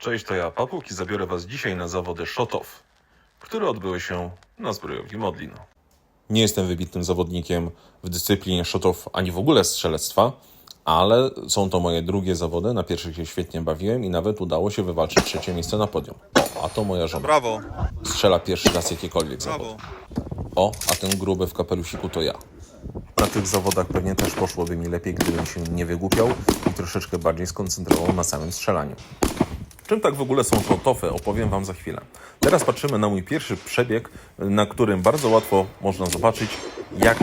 Cześć, to ja, Papuk i zabiorę Was dzisiaj na zawody Szotow, które odbyły się na zbrojowni Modlin. Nie jestem wybitnym zawodnikiem w dyscyplinie Szotow, ani w ogóle strzelectwa, ale są to moje drugie zawody. Na pierwszych się świetnie bawiłem i nawet udało się wywalczyć trzecie miejsce na podium. O, a to moja żona. Brawo, Strzela pierwszy raz jakiekolwiek zawody. brawo. O, a ten gruby w kapelusiku to ja. Na tych zawodach pewnie też poszłoby mi lepiej, gdybym się nie wygłupiał i troszeczkę bardziej skoncentrował na samym strzelaniu. Czym tak w ogóle są szotofy, opowiem Wam za chwilę. Teraz patrzymy na mój pierwszy przebieg, na którym bardzo łatwo można zobaczyć, jak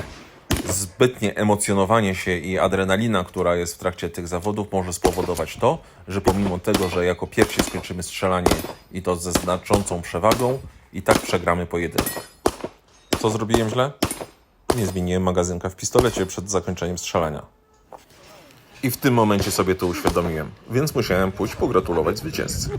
zbytnie emocjonowanie się i adrenalina, która jest w trakcie tych zawodów, może spowodować to, że pomimo tego, że jako pierwsi skończymy strzelanie i to ze znaczącą przewagą, i tak przegramy pojedynek. Co zrobiłem źle? Nie zmieniłem magazynka w pistolecie przed zakończeniem strzelania. I w tym momencie sobie to uświadomiłem, więc musiałem pójść pogratulować zwycięzcy.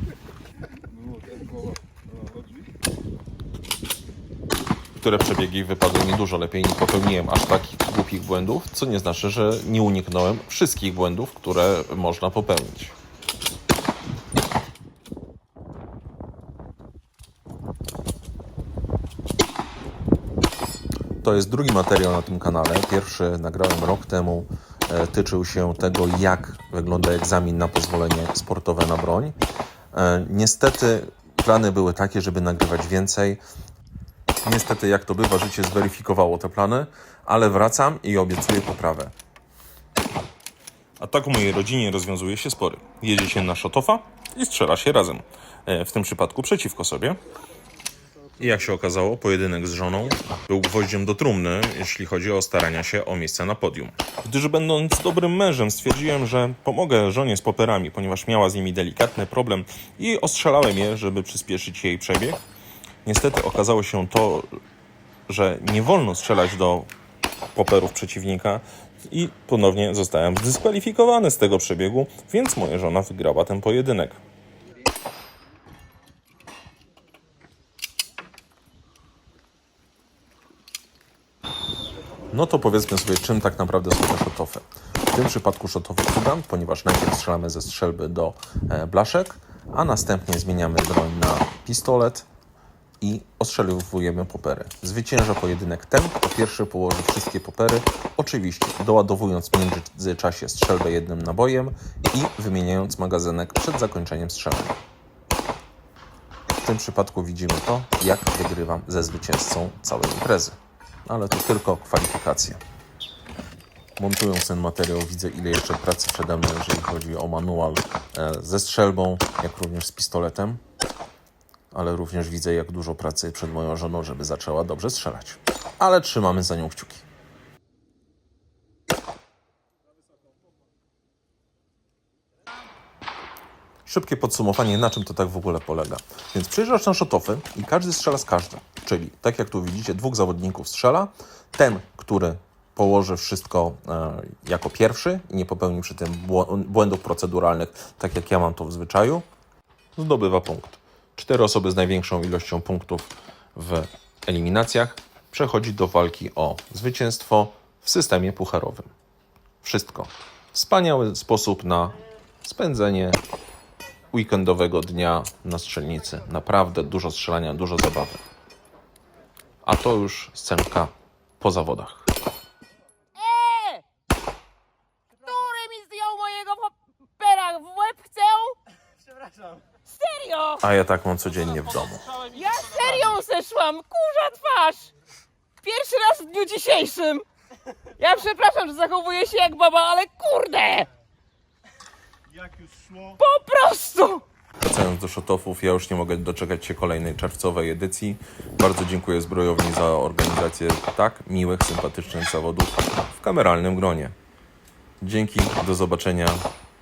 Które przebiegi wypadły mi dużo lepiej, nie popełniłem aż takich głupich błędów, co nie znaczy, że nie uniknąłem wszystkich błędów, które można popełnić. To jest drugi materiał na tym kanale. Pierwszy nagrałem rok temu. E, tyczył się tego, jak wygląda egzamin na pozwolenie sportowe na broń. E, niestety plany były takie, żeby nagrywać więcej. Niestety, jak to bywa, życie zweryfikowało te plany, ale wracam i obiecuję poprawę. A tak w mojej rodzinie rozwiązuje się spory. Jedzie się na szotofa i strzela się razem. E, W tym przypadku przeciwko sobie. I jak się okazało, pojedynek z żoną był gwoździem do trumny, jeśli chodzi o starania się o miejsce na podium. Gdyż będąc dobrym mężem stwierdziłem, że pomogę żonie z poperami, ponieważ miała z nimi delikatny problem i ostrzelałem je, żeby przyspieszyć jej przebieg. Niestety okazało się to, że nie wolno strzelać do poperów przeciwnika i ponownie zostałem zdyskwalifikowany z tego przebiegu, więc moja żona wygrała ten pojedynek. No to powiedzmy sobie, czym tak naprawdę są te szotofy. W tym przypadku szotowy cugan, ponieważ najpierw strzelamy ze strzelby do e, blaszek, a następnie zmieniamy broń na pistolet i ostrzeliwujemy popery. Zwycięża pojedynek ten, kto pierwszy położy wszystkie popery, oczywiście doładowując w międzyczasie strzelbę jednym nabojem i wymieniając magazynek przed zakończeniem strzelania. W tym przypadku widzimy to, jak wygrywam ze zwycięzcą całej imprezy. Ale to tylko kwalifikacje. Montując ten materiał, widzę, ile jeszcze pracy przede mną, jeżeli chodzi o manual e, ze strzelbą, jak również z pistoletem. Ale również widzę, jak dużo pracy przed moją żoną, żeby zaczęła dobrze strzelać. Ale trzymamy za nią kciuki. Szybkie podsumowanie, na czym to tak w ogóle polega. Więc przyjeżdżasz na szotofy i każdy strzela z każdym. Czyli, tak jak tu widzicie, dwóch zawodników strzela. Ten, który położy wszystko e, jako pierwszy i nie popełni przy tym bł- błędów proceduralnych, tak jak ja mam to w zwyczaju, zdobywa punkt. Cztery osoby z największą ilością punktów w eliminacjach przechodzi do walki o zwycięstwo w systemie pucharowym. Wszystko. Wspaniały sposób na spędzenie weekendowego dnia na strzelnicy. Naprawdę dużo strzelania, dużo zabawy. A to już scenka po zawodach. Który mi zdjął mojego popera w łeb chcę? Przepraszam. Serio! A ja tak mam codziennie w domu. Ja serią zeszłam! Kurza twarz! Pierwszy raz w dniu dzisiejszym! Ja przepraszam, że zachowuję się jak baba, ale kurde! Jak już szło. Po prostu! Wracając do szotofów, ja już nie mogę doczekać się kolejnej czerwcowej edycji. Bardzo dziękuję zbrojowni za organizację tak miłych, sympatycznych zawodów w kameralnym gronie. Dzięki, do zobaczenia.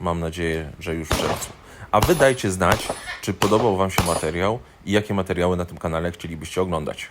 Mam nadzieję, że już w czerwcu. A wy dajcie znać, czy podobał Wam się materiał i jakie materiały na tym kanale chcielibyście oglądać.